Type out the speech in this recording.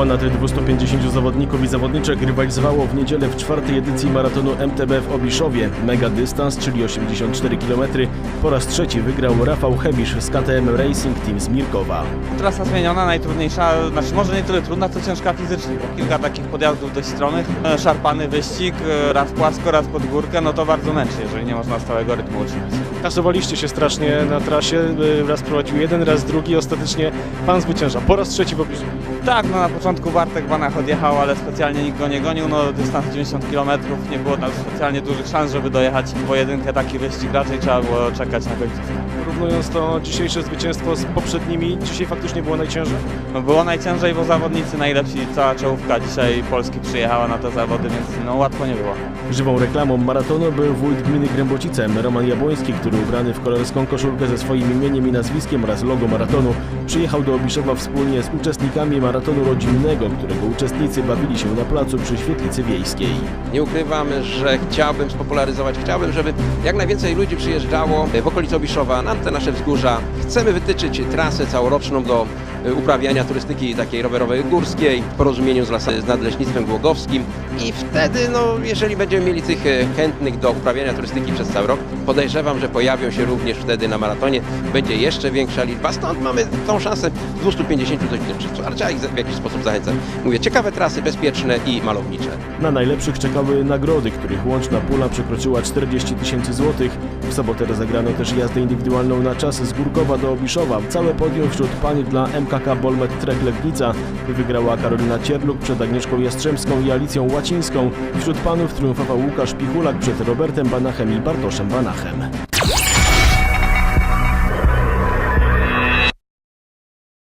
Ponad 250 zawodników i zawodniczek rywalizowało w niedzielę w czwartej edycji maratonu MTB w Obiszowie. Mega dystans, czyli 84 km, po raz trzeci wygrał Rafał Hebisz z KTM Racing Team z Mirkowa. Trasa zmieniona, najtrudniejsza, znaczy może nie tyle trudna, co ciężka fizycznie. bo Kilka takich podjazdów dość stronnych, e, szarpany wyścig, e, raz płasko, raz pod górkę, no to bardzo męczy, jeżeli nie można stałego rytmu utrzymać. Tasowaliście się strasznie na trasie, y, raz prowadził jeden, raz drugi, ostatecznie pan zwycięża. Po raz trzeci w Obiszu. Tak, no na początku Bartek Banach odjechał, ale specjalnie nikt go nie gonił, no dystans 90 km, nie było tam specjalnie dużych szans, żeby dojechać w pojedynkę taki wyścig, raczej trzeba było czekać na końcówkę. Porównując to dzisiejsze zwycięstwo z poprzednimi, dzisiaj faktycznie było najciężej. No było najciężej, bo zawodnicy najlepsi, cała czołówka dzisiaj Polski przyjechała na te zawody, więc no łatwo nie było. Żywą reklamą maratonu był wójt gminy Grębocice, Roman Jabłoński, który ubrany w kolorską koszulkę ze swoim imieniem i nazwiskiem oraz logo maratonu przyjechał do Obiszowa wspólnie z uczestnikami maratonu rodzinnego, którego uczestnicy bawili się na placu przy świetlicy wiejskiej. Nie ukrywam, że chciałbym spopularyzować, chciałbym, żeby jak najwięcej ludzi przyjeżdżało w okolice Obiszowa na te nasze wzgórza. Chcemy wytyczyć trasę całoroczną do uprawiania turystyki takiej rowerowej górskiej w porozumieniu z, lasem, z Nadleśnictwem Głogowskim i wtedy, no, jeżeli będziemy mieli tych e, chętnych do uprawiania turystyki przez cały rok, podejrzewam, że pojawią się również wtedy na maratonie, będzie jeszcze większa liczba, stąd mamy tą szansę 250 do 300, ale trzeba ich w jakiś sposób zachęcać. Mówię, ciekawe trasy, bezpieczne i malownicze. Na najlepszych czekały nagrody, których łączna pula przekroczyła 40 tysięcy złotych. W sobotę rozegrano też jazdę indywidualną na czas z Górkowa do Obiszowa. Całe podium wśród pań dla MKK Bolmet Trek Legnica wygrała Karolina Cierluk przed Agnieszką Jastrzębską i Alicją Łacińską. Wśród panów triumfował Łukasz Pichulak przed Robertem Banachem i Bartoszem Banachem.